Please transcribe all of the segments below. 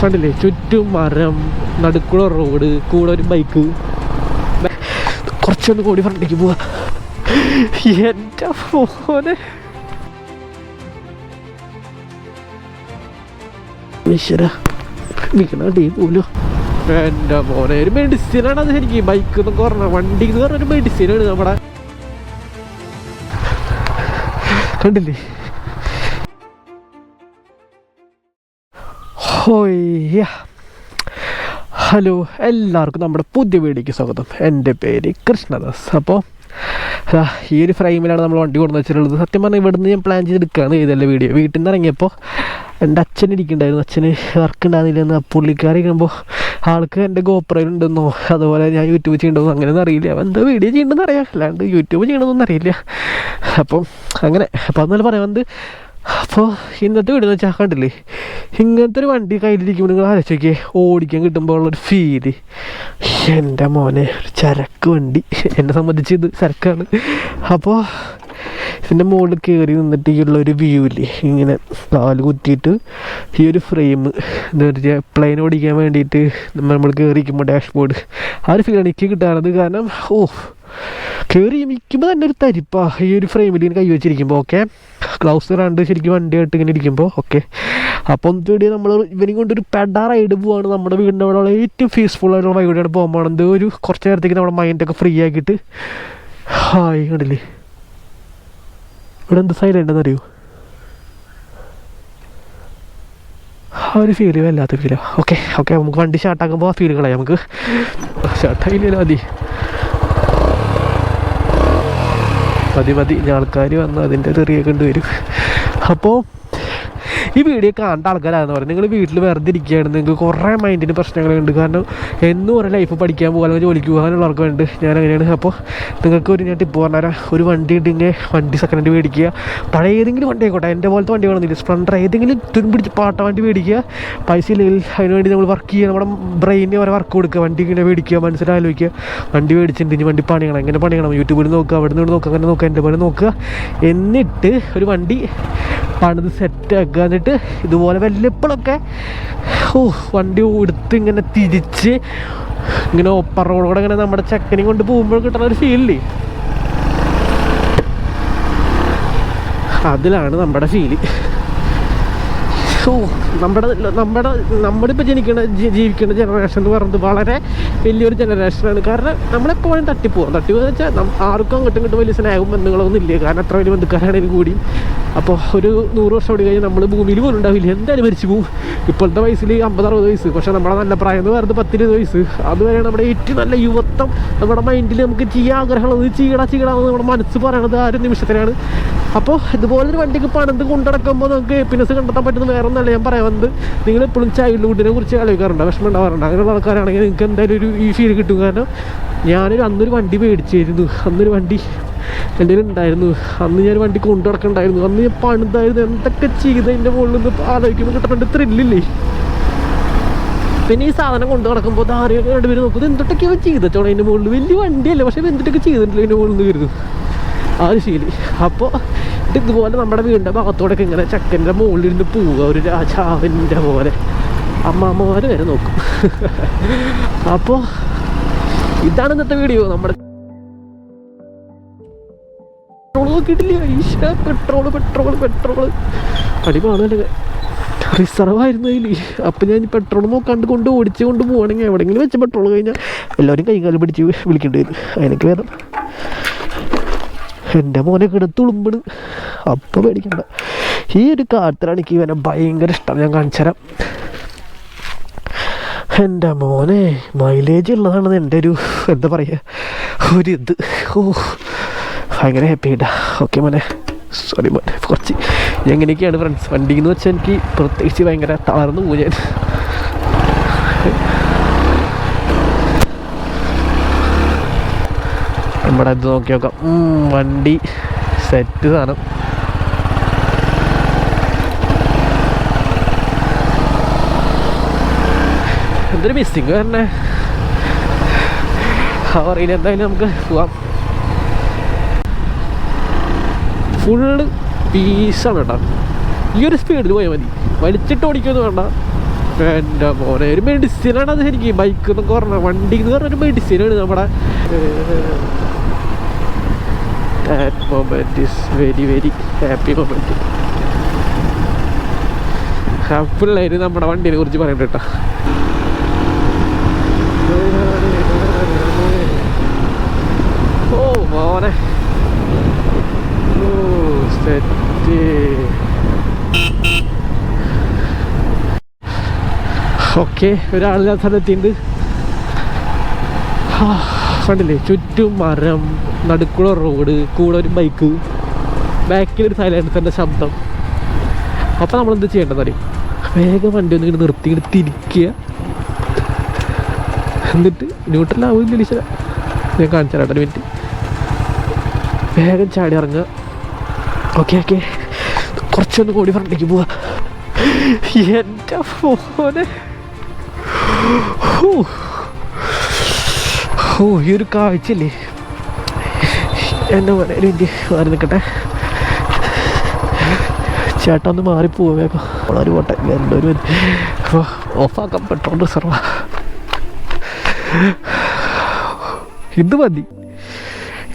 കണ്ടില്ലേ? ചുറ്റും മരം നടുക്കുള്ള റോഡ് കൂടെ ഒരു ബൈക്ക് കുറച്ചൊന്ന് കൂടി ഫ്രണ്ടിലേക്ക് പോവാ. എന്റെ ഫോന് വീണടി പോലോ. എന്റെ മോനെ ഒരു മെഡിസിനാണ് അത് ശരിക്കും. ബൈക്ക് എന്നൊക്കെ വണ്ടി എന്ന് പറഞ്ഞ ഒരു മെഡിസിനാണ് നമ്മുടെ. കണ്ടില്ലേ? ഹോയ്യ ഹലോ എല്ലാവർക്കും നമ്മുടെ പുതിയ വീഡിയോയ്ക്ക് സ്വാഗതം. എന്റെ പേര് കൃഷ്ണദാസ്. അപ്പോൾ ഈ ഒരു ഫ്രെയിമിലാണ് നമ്മൾ വണ്ടി കൊണ്ടു വെച്ചിട്ടുള്ളത്. സത്യം പറഞ്ഞാൽ ഇവിടുന്ന് ഞാൻ പ്ലാൻ ചെയ്തെടുക്കുകയാണ് ഇതല്ല വീഡിയോ. വീട്ടിൽ നിന്ന് ഇറങ്ങിയപ്പോൾ എന്റെ അച്ഛൻ ഇരിക്കുന്നുണ്ടായിരുന്നു. അച്ഛന് വർക്ക് ഉണ്ടാകുന്നില്ലെന്ന് പുള്ളിക്കാരി ഇരിക്കുമ്പോൾ ആൾക്ക് എന്റെ ഗോപ്രയിലുണ്ടെന്നോ അതുപോലെ ഞാൻ യൂട്യൂബ് ചെയ്യണമെന്നോ അങ്ങനെയൊന്നും അറിയില്ല. അവൻ എന്താ വീഡിയോ ചെയ്യണമെന്ന് അറിയാം. അല്ലാണ്ട് യൂട്യൂബ് ചെയ്യണമെന്നൊന്നും അറിയില്ല. അപ്പം അങ്ങനെ അതെന്നാലും പറയാം. വന്നത് അപ്പോൾ ഇന്നത്തെ വീട് എന്ന് വെച്ചാൽ കണ്ടില്ലേ? ഇങ്ങനത്തെ ഒരു വണ്ടി കയ്യിലിരിക്കുമ്പോൾ നിങ്ങൾ ആലോചിക്കേ ഓടിക്കാൻ കിട്ടുമ്പോൾ ഉള്ളൊരു ഫീൽ എന്റെ മോനെ ഒരു ചരക്ക് വണ്ടി. എന്നെ സംബന്ധിച്ച് ഇത് ചരക്കാണ്. അപ്പോൾ ഇതിന്റെ മുകളിൽ കയറി നിന്നിട്ട് ഈ ഉള്ളൊരു വ്യൂ ഇല്ലേ? ഇങ്ങനെ കാൽ കുത്തിയിട്ട് ഈ ഒരു ഫ്രെയിം എന്താ പറയുക പ്ലെയിൻ ഓടിക്കാൻ വേണ്ടിയിട്ട് നമ്മൾ കയറിയിരിക്കുമ്പോൾ ഡാഷ്ബോർഡ് ആ ഒരു ഫീലാണ് എനിക്ക് കിട്ടാറുള്ളത് കാരണം ഓ കയറി ഇരിക്കുമ്പോൾ തന്നെ ഒരു തരിപ്പാ. ഈ ഒരു ഫ്രെയിമിൽ ഇങ്ങനെ കൈ വെച്ചിരിക്കുമ്പോൾ ഓക്കെ ഗ്ലൗസ് കണ്ട് ശരിക്കും വണ്ടിയായിട്ട് ഇങ്ങനെ ഇരിക്കുമ്പോൾ ഓക്കെ അപ്പോൾ ഒന്നുകൂടി നമ്മൾ ഇവനും കൊണ്ടൊരു പെഡാ റൈഡ് പോവാണ്. നമ്മുടെ വീടിന്റെ അവിടെ ഉള്ള ഏറ്റവും പീസ്ഫുൾ ആയിട്ടുള്ള വൈകുന്നേരം എന്തോ ഒരു കുറച്ച് നേരത്തേക്ക് നമ്മുടെ മൈൻഡൊക്കെ ഫ്രീ ആക്കിയിട്ട് ഹായ് കണ്ടില്ലേ? ഇവിടെ എന്ത് സൈലന്റ് അറിയൂ? ആ ഒരു ഫീൽ വല്ലാത്ത ഫീലാണ് ഓക്കെ ഓക്കെ നമുക്ക് വണ്ടി സ്റ്റാർട്ടാക്കുമ്പോൾ ആ ഫീലുകളായി കളയാം നമുക്ക്. സ്റ്റാർട്ടായില്ലല്ലോ മതി. മതി ഇനി ആൾക്കാർ വന്ന് അതിന്റെ തെറിയൊക്കെ കണ്ടുവരും അപ്പോൾ ഈ വീഡിയോ കണ്ട ആൾക്കാരാണെന്ന് പറയും നിങ്ങൾ വീട്ടിൽ വെറുതെ ഇരിക്കുകയാണ്. നിങ്ങൾക്ക് കുറേ മൈൻഡിന് പ്രശ്നങ്ങളുണ്ട്. കാരണം എന്നും ഒരു ലൈഫ് പഠിക്കാൻ പോകാൻ അല്ലെങ്കിൽ ജോലിക്ക് പോകാനുള്ളവർക്ക് വേണ്ടി ഞാൻ അങ്ങനെയാണ്. അപ്പോൾ നിങ്ങൾക്ക് ഒരു ഞാൻ ടിപ്പ് പറഞ്ഞുതരാം ഒരു വണ്ടി ഉണ്ടെങ്കിൽ വണ്ടി സെക്കൻഡ് ഹാൻഡ് മേടിക്കുക. പഴയ ഏതെങ്കിലും വണ്ടി ആയിക്കോട്ടെ. എന്റെ പോലത്തെ വണ്ടി വേണമെന്നില്ല. സ്പ്ലണ്ടർ ഏതെങ്കിലും തുൻപിടിച്ച് പിടിച്ച് പാട്ട വണ്ടി മേടിക്കുക. പൈസ ഇല്ലെങ്കിൽ അതിന് വേണ്ടി നമ്മൾ വർക്ക് ചെയ്യുക. നമ്മുടെ ബ്രെയിനെ വരെ വർക്ക് കൊടുക്കുക. വണ്ടി ഇങ്ങനെ മേടിക്കുക. മനസ്സിലാലോചിക്കുക വണ്ടി മേടിച്ചിട്ടുണ്ട്. ഇനി വണ്ടി പണിയണം. എങ്ങനെ പണിയണം? യൂട്യൂബിൽ നോക്കുക. അവിടെ നിന്ന് നോക്കുക. അങ്ങനെ നോക്കുക. എന്റെ പോലെ നോക്കുക. എന്നിട്ട് ഒരു വണ്ടി പണിത് സെറ്റാക്കുക എന്നിട്ട് ഇതുപോലെ വല്ലപ്പോഴൊക്കെ ഓ വണ്ടി എടുത്ത് ഇങ്ങനെ തിരിച്ച് ഇങ്ങനെ ഒപ്പർ റോഡോടെ ഇങ്ങനെ നമ്മുടെ ചെക്കനെയും കൊണ്ട് പോകുമ്പോൾ കിട്ടുന്ന ഒരു ഫീലില്ലേ അതിലാണ് നമ്മുടെ ഫീൽ ഓ നമ്മുടെ നമ്മുടെ ഇപ്പോൾ ജനിക്കുന്ന ജീവിക്കുന്ന ജനറേഷൻ എന്ന് പറയുന്നത് വളരെ വലിയൊരു ജനറേഷനാണ് കാരണം നമ്മളെപ്പോഴും തട്ടിപ്പോകും തട്ടിപ്പോകുന്ന വെച്ചാൽ നം- ആർക്കും അങ്ങോട്ടും ഇങ്ങോട്ടും വലിയ സ്നേഹവും ബന്ധങ്ങളൊന്നും ഇല്ല. കാരണം അത്ര വലിയ ബന്ധുക്കാരാണെങ്കിലും കൂടി. അപ്പോൾ ഒരു നൂറ് വർഷം ഓടി കഴിഞ്ഞാൽ നമ്മൾ ഭൂമിയിൽ പോലും ഉണ്ടാവില്ല. എന്തായാലും മരിച്ചു പോകും ഇപ്പോഴത്തെ വയസ്സിൽ അമ്പത് അറുപത് വയസ്സ്. പക്ഷേ നമ്മുടെ നല്ല പ്രായം എന്ന് പറയുന്നത് പത്തിരുപത് വയസ്സ്. അതുവരെയാണ് നമ്മുടെ ഏറ്റവും നല്ല യുവത്വം നമ്മുടെ മൈൻഡിൽ നമുക്ക് ചെയ്യാൻ ആഗ്രഹമുള്ളത്. ചെയ്യടാ ചെയ്യടാ എന്ന് നമ്മുടെ മനസ്സ് പറയണത് ആ ഒരു നിമിഷത്തിലാണ്. അപ്പോൾ ഇതുപോലൊരു വണ്ടിക്ക് പണിത് കൊണ്ടടക്കുമ്പോൾ നമുക്ക് ഹാപ്പിനെസ് കണ്ടെത്താൻ പറ്റുന്ന വേറെ ഒന്നല്ല ഞാൻ പറയാൻ വന്നത് നിങ്ങൾ എപ്പോഴും ചൈൽഡ്ഹുഡിനെ കുറിച്ച് ആലോചിക്കാറുണ്ട്. വിഷമം ഉണ്ടാവാറുണ്ട്. അങ്ങനെയുള്ള ആൾക്കാരാണെങ്കിൽ നിങ്ങൾക്ക് എന്തായാലും ഒരു ഈ ഫീൽ കിട്ടും. കാരണം ഞാനൊരു അന്നൊരു വണ്ടി മേടിച്ചായിരുന്നു അന്നൊരു വണ്ടി എന്റെ ഉണ്ടായിരുന്നു. അന്ന് ഞാൻ വണ്ടി കൊണ്ടു നടക്കണ്ടായിരുന്നു അന്ന് ഞാൻ പണിതായിരുന്നു. എന്തൊക്കെ ചെയ്തതിന്റെ മുകളിൽ നിന്ന് ആലോചിക്കുമ്പോൾ കിട്ടുന്നുണ്ട് ത്രില്ലില്ലേ പിന്നെ ഈ സാധനം കൊണ്ടു നടക്കുമ്പോൾ ധാരയൊക്കെ രണ്ടുപേരും നോക്കുന്നത് എന്തൊട്ടൊക്കെയോ ചെയ്തോളെ അതിന്റെ മുകളിൽ വലിയ വണ്ടിയല്ലേ. പക്ഷേ എന്തൊക്കെ ചെയ്തിട്ടില്ല അതിന്റെ മുകളിൽ നിന്ന് കരുതും ആ ഒരു ശീലി അപ്പോൾ ഇത് ഇതുപോലെ നമ്മുടെ വീടിന്റെ ഭാഗത്തോടൊക്കെ ഇങ്ങനെ ചക്കന്റെ മുകളിലിരുന്ന് പോവുക ഒരു രാജാവിന്റെ പോലെ. അമ്മാമ്മമാർ വരെ നോക്കും. അപ്പോൾ ഇതാണ് ഇന്നത്തെ വീഡിയോ നമ്മുടെ പെട്രോൾ നോക്കിയിട്ടില്ല? ഈശ പെട്രോൾ പെട്രോൾ പെട്രോൾ അടിപാണല്ലേ റിസർവ് ആയിരുന്നു അതിൽ അപ്പം ഞാൻ പെട്രോൾ നോക്കാണ്ട് കൊണ്ട് ഓടിച്ച് കൊണ്ട് പോകണമെങ്കിൽ എവിടെയെങ്കിലും വെച്ച് പെട്രോൾ കഴിഞ്ഞാൽ എല്ലാവരും കൈകാലം പിടിച്ച് വിളിക്കേണ്ടി വരും. അതിനൊക്കെ വേണം എന്റെ മോനെ കിടത്തുളുമ്പണ് അപ്പം പേടിക്കണ്ട. ഈ ഒരു കാലത്തിലാണ് എനിക്ക് ഇവനെ ഭയങ്കര ഇഷ്ടം. ഞാൻ കാണിച്ചു തരാം. എന്റെ മോനെ മൈലേജ് ഉള്ളതാണ് എന്റെ ഒരു എന്താ പറയുക ഒരു ഇത്. ഓ ഭയങ്കര ഹാപ്പി ആയിട്ടാ. ഓക്കെ മോനെ. സോറി മോനെ കുറച്ച് എങ്ങനെയൊക്കെയാണ് ഫ്രണ്ട്സ് വണ്ടി എന്ന് വെച്ചാൽ എനിക്ക് പ്രത്യേകിച്ച് ഭയങ്കര തളർന്നു പോകും ഞാൻ. നമ്മുടെ ഇത് നോക്കി നോക്കാം. വണ്ടി സെറ്റ് സാധനം. എന്തൊരു മിസ്സിങ് തന്നെ. അറിയില്ല എന്തായാലും നമുക്ക് പോവാം. ഫുള്ള് പീസാണ് കേട്ടോ. ഈ ഒരു സ്പീഡിൽ പോയാൽ മതി. വലിച്ചിട്ട് ഓടിക്കുമെന്ന് വേണ്ട. എന്റെ മോനെ ഒരു മെഡിസിനാണ് അത് ശരിക്കും ബൈക്ക് എന്നൊക്കെ പറഞ്ഞാൽ വണ്ടി എന്ന് പറഞ്ഞ ഒരു മെഡിസിനാണ് നമ്മുടെ. That moment is very very happy moment നമ്മുടെ വണ്ടിനെ കുറിച്ച് പറയണ്ട കേട്ടോ. ഓ മോനെ. ഓ ഓക്കെ ഒരാളില്ലാത്ത സ്ഥലത്തിണ്ട്. കണ്ടില്ലേ? ചുറ്റും മരം നടുക്കുള്ള റോഡ് കൂടെ ഒരു ബൈക്ക് ബാക്കിൽ ഒരു സൈലൻസറിന്റെ ശബ്ദം. അപ്പോൾ നമ്മൾ എന്ത് ചെയ്യേണ്ടത് അറിയും? വേഗം വണ്ടി ഒന്ന് ഇങ്ങനെ നിർത്തി ഇങ്ങനെ തിരിക്കുക. എന്നിട്ട് ന്യൂട്രലാവില്ല ഇല്ല ഞാൻ കാണിച്ചു തരാം ഒരു മിനിറ്റ് വേഗം ചാടി ഇറങ്ങുക. ഓക്കെ ഓക്കെ കുറച്ചൊന്ന് കൂടി ഫ്രണ്ടിലേക്ക് പോവാ എന്റെ ഫോന്. ഓ ഈ ഒരു കാഴ്ചയില്ലേ എന്നെ പറയാനും മിനിറ്റ് മാറി നിൽക്കട്ടെ. ചേട്ടാ ഒന്ന് മാറിപ്പോവേ. വളരെ പോട്ടെ എന്തൊരു ഓഫാക്കാൻ പെട്രോൾ റിസർവ. ഇത് മതി.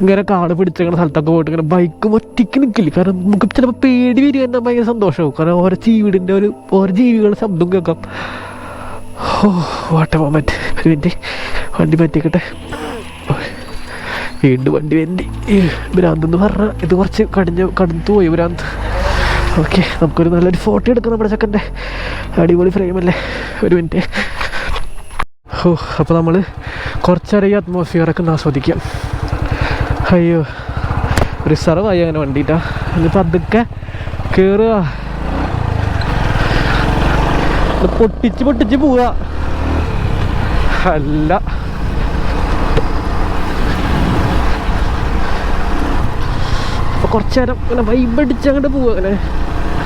ഇങ്ങനെ കാട് പിടിച്ചിരിക്കുന്ന സ്ഥലത്തൊക്കെ പോയിട്ട് ഇങ്ങനെ ബൈക്ക് ഒറ്റയ്ക്ക് നിൽക്കില്ല കാരണം നമുക്ക് ചിലപ്പോൾ പേടി വരിക എന്നാൽ ഭയങ്കര സന്തോഷമാവും. കാരണം ഓരോ ജീവിടിന്റെ ഒരു ഓരോ ജീവികളുടെ ശബ്ദം കേൾക്കാം. ഓ വാട്ട മൊമെന്റ് ഒരു മിനിറ്റ് വണ്ടി പറ്റിക്കട്ടെ വീണ്ടും വണ്ടി വേണ്ടി ഭ്രാന്ത് എന്ന് പറഞ്ഞാൽ ഇത് കുറച്ച് കടിഞ്ഞ് കടന്നു പോയി ഭ്രാന്ത്. ഓക്കെ നമുക്കൊരു നല്ലൊരു ഫോട്ടോ എടുക്കാം നമ്മുടെ ചെക്കന്റെ. അടിപൊളി ഫ്രെയിം അല്ലേ? ഒരു മിനിറ്റ് ഓ അപ്പോൾ നമ്മൾ കുറച്ചേരം ഈ അറ്റ്മോസ്ഫിയറൊക്കെ ആസ്വദിക്കാം. അയ്യോ റിസർവായി അങ്ങനെ വണ്ടിട്ടാ ഇനിയിപ്പോൾ അതൊക്കെ കയറുക പൊട്ടിച്ച് പൊട്ടിച്ച് പോവുക അല്ല. അപ്പോൾ നേരം അങ്ങനെ വൈബടിച്ച് അങ്ങോട്ട് പോവുക അങ്ങനെ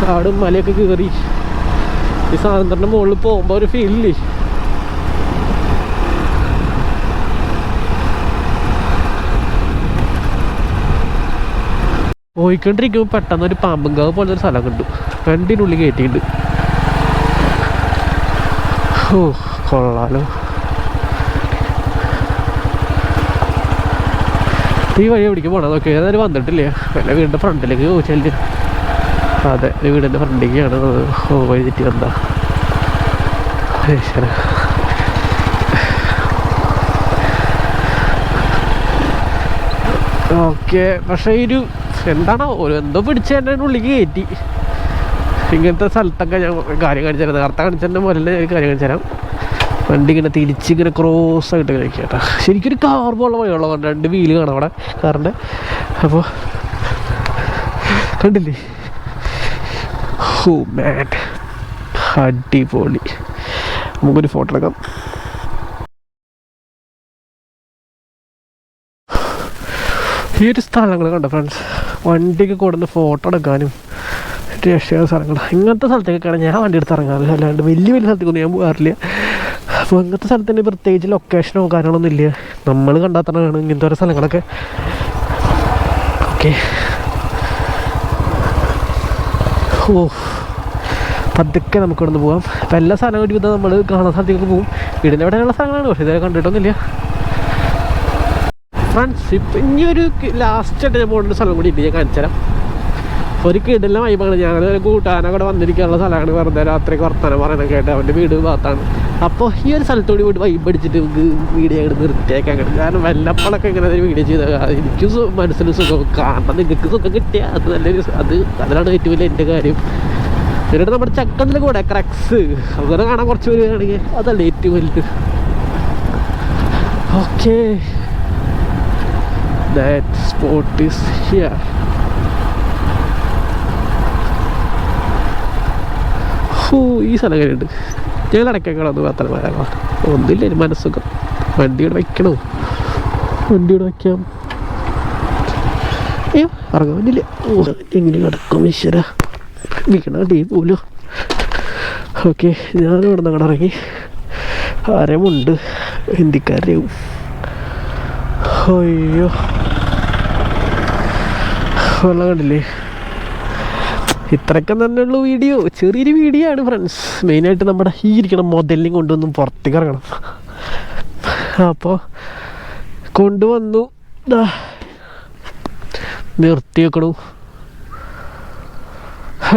കാടും മലയൊക്കെ കയറി ഈ സാധനത്തിന്റെ മുകളിൽ പോകുമ്പോൾ ഒരു ഫീലില്ലേ പോയിക്കൊണ്ടിരിക്കുമ്പോൾ പെട്ടെന്ന് ഒരു പാമ്പങ്കാവ് പോലത്തെ ഒരു സ്ഥലം കണ്ടു. രണ്ടിനുള്ളിൽ കയറ്റിയിട്ടുണ്ട് കൊള്ളാലോ. ഈ വഴി എവിടേക്ക് പോകണം നോക്കി ഏതായാലും വന്നിട്ടില്ലേ? വല്ല വീടിന്റെ ഫ്രണ്ടിലേക്ക് ചോദിച്ചാൽ അതെ വീടിന്റെ ഫ്രണ്ടിലേക്കാണ് ഓ വഴി വന്നാ ഈശ്വര ഓക്കെ പക്ഷേ ഒരു എന്താണോ? എന്തോ പിടിച്ച് എന്റെ ഉള്ളിലേക്ക് കയറ്റി. ഇങ്ങനത്തെ സ്ഥലത്തൊക്കെ ഞാൻ കാര്യം കാണിച്ചു തരാം നേരത്തെ കാണിച്ചതിന്റെ മുതലേ ഞാൻ കാര്യം കാണിച്ചു തരാം വണ്ടി ഇങ്ങനെ തിരിച്ച് ഇങ്ങനെ ക്രോസ് ആയിട്ട് കഴിക്കുക കേട്ടോ ശരിക്കൊരു കാർ ഉള്ള വഴിയുള്ള രണ്ട് വീൽ കാണാം അവിടെ കാറിന്റെ അപ്പോൾ കണ്ടില്ലേ? ഹോ മാൻ അടിപൊളി. നമുക്കൊരു ഫോട്ടോ എടുക്കാം. ഈ ഒരു സ്ഥലങ്ങൾ കണ്ടോ ഫ്രണ്ട്സ് വണ്ടിക്ക് കൊടുന്ന് ഫോട്ടോ എടുക്കാനും രക്ഷ സ്ഥലങ്ങൾ ഇങ്ങനത്തെ സ്ഥലത്തേക്കൊക്കെയാണ് ഞാൻ വണ്ടി എടുത്ത് ഇറങ്ങാറ്. അല്ലാണ്ട് വലിയ വലിയ സ്ഥലത്തേക്കൊന്നും ഞാൻ പോകാറില്ല. അപ്പോൾ ഇങ്ങനത്തെ സ്ഥലത്തിന്റെ പ്രത്യേകിച്ച് ലൊക്കേഷനോ കാര്യങ്ങളൊന്നും ഇല്ല. നമ്മൾ കണ്ടാത്തണമാണ് ഇങ്ങനത്തെ ഓരോ സ്ഥലങ്ങളൊക്കെ. ഓക്കെ ഓ പതുക്കെ നമുക്ക് ഇവിടുന്ന് പോകാം അപ്പോൾ എല്ലാ സ്ഥലങ്ങളും ഒരുവിധം നമ്മൾ കാണാൻ സ്ഥലത്തേക്ക് പോകും വീടിന്റെ എവിടെയുള്ള സ്ഥലങ്ങളാണ് പക്ഷേ ഇതുവരെ കണ്ടിട്ടൊന്നുമില്ല. ഫ്രണ്ട്സ് ഇപ്പം ഇനി ഒരു ലാസ്റ്റ് ആയിട്ട് ഞാൻ പോകേണ്ട സ്ഥലം കൂടി ഉണ്ട്. ഞാൻ കാണിച്ചു തരാം ഒരു കിടല വൈബാണ് ഞങ്ങളൊരു ഇവിടെ വന്നിരിക്കാനുള്ള സ്ഥലമാണ് വെറുതെ രാത്രി വർത്തമാനം പറയുന്നത് കേട്ട് അവന്റെ വീട് ഭാഗത്താണ്. അപ്പോൾ ഈ ഒരു സ്ഥലത്തോട് വീട് വൈബ് അടിച്ചിട്ട് നമുക്ക് വീഡിയോ അങ്ങോട്ട് നിർത്തിയേക്കാൻ കിട്ടും കാരണം വല്ലപ്പോഴൊക്കെ ഇങ്ങനെ ഒരു വീഡിയോ ചെയ്ത എനിക്ക് മനസ്സിന് സുഖം. കാരണം നിങ്ങൾക്ക് സുഖം കിട്ടിയ അത് നല്ലൊരു അത് അതിലാണ് ഏറ്റവും വലിയ എന്റെ കാര്യം. എന്നിട്ട് നമ്മുടെ ചക്കത്തിന്റെ കൂടെ ക്രക്സ്. അങ്ങനെ കാണാൻ കുറച്ച് പേരാണെങ്കിൽ അതല്ല ഏറ്റവും വലുത്. Okay that spot is here. ഹോ ഈ സ്ഥലം കഴിഞ്ഞിട്ട് ഞങ്ങൾ ഇടയ്ക്കൊക്കെ മാത്രം. പത്തനംതിട്ട ഒന്നില്ല മനസ്സുഖം. വണ്ടിയോട് വയ്ക്കണോ വണ്ടിയോട് വയ്ക്കാം അയ്യോ ഇറങ്ങാൻ പറ്റില്ല. ഓ എങ്ങനെ കിടക്കും ഈശ്വര. വിൽക്കണ ടീ പോലോ. ഓക്കെ ഞാൻ ഇവിടെ നിന്ന് ഇറങ്ങി. ആരമുണ്ട്? ഹിന്ദിക്കാരെയും അയ്യോ. വെള്ളം കണ്ടില്ലേ? ഇത്രയൊക്കെ തന്നെയുള്ള വീഡിയോ ചെറിയൊരു വീഡിയോ ആണ് ഫ്രണ്ട്സ് മെയിനായിട്ട് നമ്മുടെ ഈ ഇരിക്കണ മുതലിനും കൊണ്ടൊന്നും പുറത്തേക്ക് ഇറങ്ങണം. അപ്പോൾ കൊണ്ടുവന്നു. നിർത്തി വെക്കണു.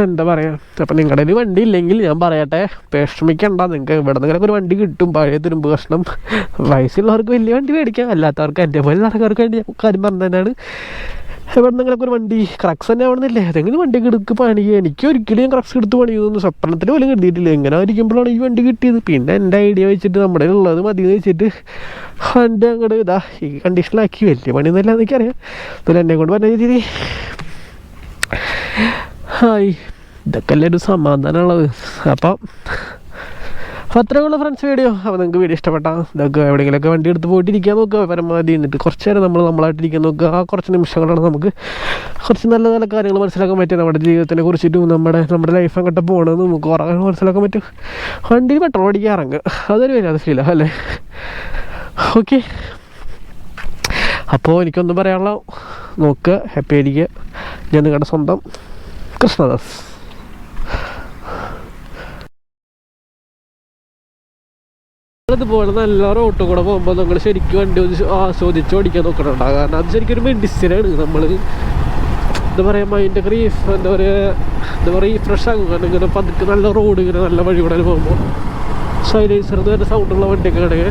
എന്താ പറയാ? അപ്പം നിങ്ങളുടെ ഒരു വണ്ടി ഇല്ലെങ്കിൽ ഞാൻ പറയട്ടെ വിഷമിക്കണ്ട. നിങ്ങൾക്ക് ഇവിടെ നിന്നൊക്കെ ഒരു വണ്ടി കിട്ടും പഴയ തുരുമ്പ് കഷ്ണം. വയസ്സുള്ളവർക്ക് വലിയ വണ്ടി മേടിക്കാം അല്ലാത്തവർക്ക് എന്റെ പോലെ നടക്കാർക്ക് വേണ്ടി കാര്യം പറഞ്ഞു തന്നെയാണ്. ഇവിടെ നിങ്ങളൊക്കെ ഒരു വണ്ടി ക്രക്സ് തന്നെ ആവണമെന്നില്ലേ? ഏതെങ്കിലും വണ്ടിയൊക്കെ എടുക്ക് പണി. എനിക്ക് ഒരിക്കലും ഞാൻ ക്രക്സ് എടുത്ത് പണിയൊന്നും സ്വപ്നത്തിൽ പോലും കിട്ടിയിട്ടില്ല. എങ്ങനെ ഇരിക്കുമ്പോഴാണ് ഈ വണ്ടി കിട്ടിയത്. പിന്നെ എന്റെ ഐഡിയ വെച്ചിട്ട് നമ്മുടെ ഉള്ളത് മതി എന്ന് വെച്ചിട്ട് വണ്ടി അങ്ങോട്ട് ഇതാ ഈ കണ്ടീഷനിലാക്കി വലിയ പണിയൊന്നുമില്ല എനിക്കറിയാം. പിന്നെ എന്നെ കൊണ്ട് പറഞ്ഞ രീതിയിൽ. ഹായ്. ഇതൊക്കെ അല്ലേ ഒരു സമാധാനമുള്ളത്. അപ്പം അപ്പോൾ അത്രേ ഉള്ളൂ ഫ്രണ്ട്സ് വീഡിയോ അപ്പോൾ നിങ്ങൾക്ക് വീഡിയോ ഇഷ്ടപ്പെട്ടാൽ ഇതൊക്കെ എവിടെയെങ്കിലുമൊക്കെ വണ്ടി എടുത്ത് പോയിട്ട് ഇരിക്കാൻ നോക്കുക. പരമാവധി എന്നിട്ട് കുറച്ച് നേരം നമ്മൾ നമ്മളായിട്ടിരിക്കാൻ നോക്കുക. ആ കുറച്ച് നിമിഷങ്ങളാണ് നമുക്ക് കുറച്ച് നല്ല നല്ല കാര്യങ്ങൾ മനസ്സിലാക്കാൻ പറ്റും നമ്മുടെ ജീവിതത്തിനെ കുറിച്ചിട്ടും നമ്മുടെ നമ്മുടെ ലൈഫ് അങ്ങോട്ട് പോകണമെന്ന് നമുക്ക് കുറേ മനസ്സിലാക്കാൻ പറ്റും. വണ്ടി പെട്രോൾ അടിക്കാൻ ഇറങ്ങുക. അതൊരു വരാതെ ഫീലാണ് അല്ലേ? ഓക്കെ അപ്പോൾ എനിക്കൊന്നും പറയാനുള്ള നോക്കുക ഹാപ്പി ആയിരിക്കുക. ഞാൻ നിങ്ങളുടെ സ്വന്തം കൃഷ്ണദാസ്. അതുപോലെ നല്ല റോട്ട് കൂടെ പോകുമ്പോൾ നമ്മൾ ശരിക്കും വണ്ടി ഒന്ന് ആസ്വദിച്ച് ഓടിക്കാൻ നോക്കണുണ്ട്? കാരണം അത് ശരിക്കും ഒരു മെഡിസിനാണ് നമ്മൾ എന്താ പറയുക മൈൻഡൊക്കെ റീഫ് എന്താ പറയുക എന്താ പറയുക റീഫ്രഷ് ആകും കാരണം ഇങ്ങനെ പതുക്കെ നല്ല റോഡ് ഇങ്ങനെ നല്ല വഴി കൂടെ പോകുമ്പോൾ സൈലൈസർ എന്ന് പറഞ്ഞ സൗണ്ടുള്ള വണ്ടിയൊക്കെ ആണെങ്കിൽ